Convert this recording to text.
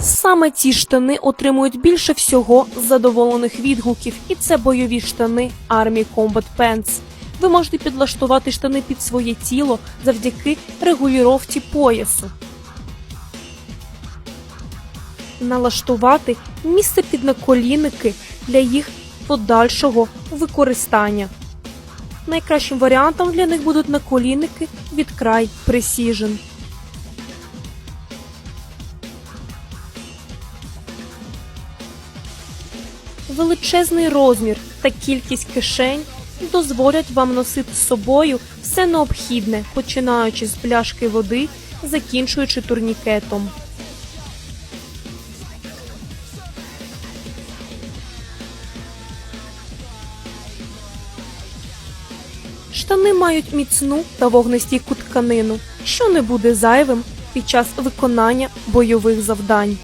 Саме ці штани отримують більше всього задоволених відгуків, і це бойові штани Army Combat Pants. Ви можете підлаштувати штани під своє тіло завдяки регулювання поясу. Налаштувати місце під наколінники для їх подальшого використання. Найкращим варіантом для них будуть наколінники від край Precision. Величезний розмір та кількість кишень дозволять вам носити з собою все необхідне, починаючи з пляшки води, закінчуючи турнікетом. Штани мають міцну та вогнестійку тканину, що не буде зайвим під час виконання бойових завдань.